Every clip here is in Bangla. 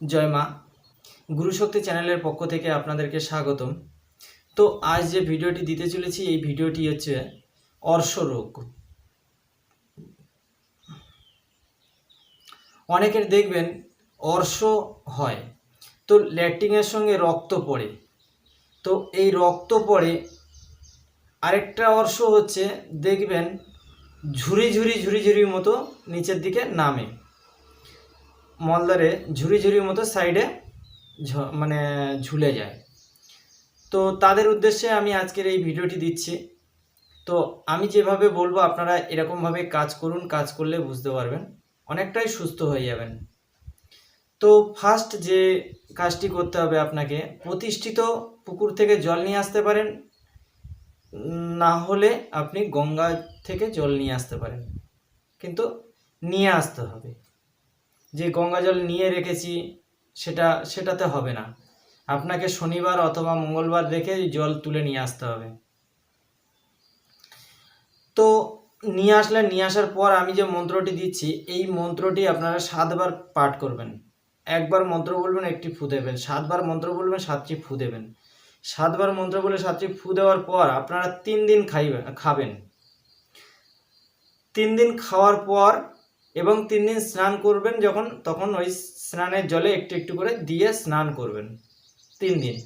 জয় মা। গুরুশক্তি চ্যানেলের পক্ষ থেকে আপনাদেরকে স্বাগতম। তো আজ যে ভিডিওটি দিতে চলেছি, এই ভিডিওটি হচ্ছে অর্শ রোগ অনেকের দেখবেন অর্শ হয়, তো ল্যাট্রিনের সঙ্গে রক্ত পড়ে। তো এই রক্ত পড়ে আরেকটা অর্শ হচ্ছে, দেখবেন ঝুরি ঝুরি ঝুরি ঝুরির মতো নিচের দিকে নামে। মলদারে ঝুরি ঝুরির মতো সাইডে মানে ঝুলে যায়। তো তাদের উদ্দেশ্যে আমি আজকের এই ভিডিওটি দিচ্ছি। তো আমি যেভাবে বলব, আপনারা এরকমভাবে কাজ করুন, কাজ করলে বুঝতে পারবেন। অনেকটাই সুস্থ হয়ে যাবেন। তো ফার্স্ট যে কাজটি করতে হবে আপনাকে, প্রতিষ্ঠিত পুকুর থেকে জল নিয়ে আসতে পারেন। না হলে আপনি গঙ্গা থেকে জল নিয়ে আসতে পারেন। কিন্তু নিয়ে আসতে হবে। যে গঙ্গা জল নিয়ে রেখেছি, সেটা, সেটাতে হবে না। আপনাকে শনিবার অথবা মঙ্গলবার রেখে জল তুলে নিয়ে আসতে হবে। তো নিয়ে আসলে, নিয়ে আসার পর আমি যে মন্ত্রটি দিচ্ছি, এই মন্ত্রটি আপনারা সাতবার পাঠ করবেন। একবার মন্ত্র বলবেন, একটি ফু দেবেন। সাতবার মন্ত্র বলবেন, সাতটি ফু দেবেন। সাতবার মন্ত্র বলে সাতটি ফু দেওয়ার পর আপনারা তিন দিন খাইবেন খাবেন। তিন দিন খাওয়ার পর এবং তিন দিন স্নান করবেন যখন, তখন ওই স্নানের জলে একটু একটু করে দিয়ে স্নান করবেন। তিন দিন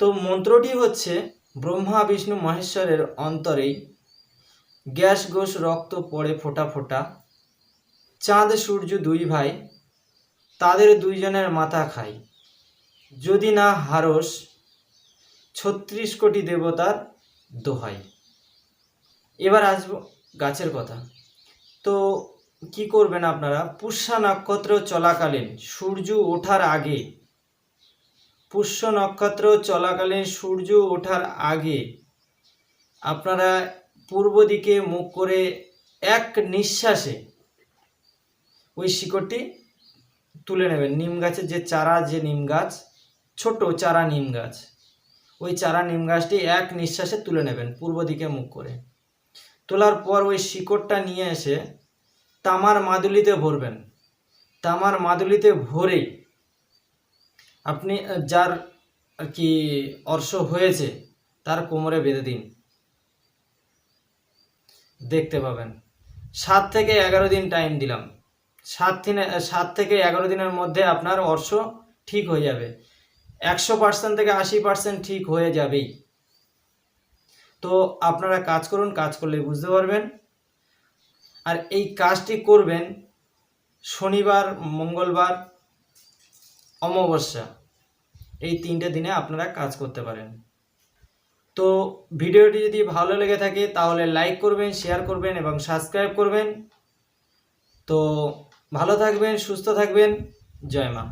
তো মন্ত্রটি হচ্ছে, ব্রহ্মা, বিষ্ণু, মহেশ্বরের অন্তরেই গ্যাস, গোস, রক্ত পড়ে ফোটা ফোটা। চাঁদ, সূর্য দুই ভাই, তাদের দুইজনের মাথা খাই। যদি না হারস, ছত্রিশ কোটি দেবতার দোহাই। এবার আসব গাছের কথা। তো কি করবেন আপনারা? পুষ্যা নক্ষত্র চলাকালীন সূর্য ওঠার আগে, পুষ্য নক্ষত্র চলাকালীন সূর্য ওঠার আগে আপনারা পূর্ব দিকে মুখ করে এক নিঃশ্বাসে ওই শিকড়টি তুলে নেবেন। নিম গাছের যে চারা, যে নিম গাছ, ছোট চারা নিম গাছ, ওই চারা নিম গাছটি এক নিঃশ্বাসে তুলে নেবেন পূর্ব দিকে মুখ করে। তোলার পর ওই শিকড়টা নিয়ে এসে তামার মাদুলিতে ভরবেন। তামার মাদুলিতে ভরেই আপনি যার কি অর্শ হয়েছে তার কোমরে বেঁধে দিন। দেখতে পাবেন। সাত থেকে এগারো দিন টাইম দিলাম। সাত দিনে সাত থেকে এগারো দিনের মধ্যে আপনার অর্শ ঠিক হয়ে যাবে। একশো পার্সেন্ট থেকে আশি পার্সেন্ট ঠিক হয়ে যাবেই। তো আপনারা কাজ করুন, কাজ করলে বুঝতে পারবেন। আর এই কাজটি করবেন শনিবার, মঙ্গলবার, অমাবস্যা। এই তিনটে দিনে আপনারা কাজ করতে পারেন। তো ভিডিওটি যদি ভালো লেগে থাকে, তাহলে লাইক করবেন, শেয়ার করবেন এবং সাবস্ক্রাইব করবেন। তো ভালো থাকবেন, সুস্থ থাকবেন। জয় মা।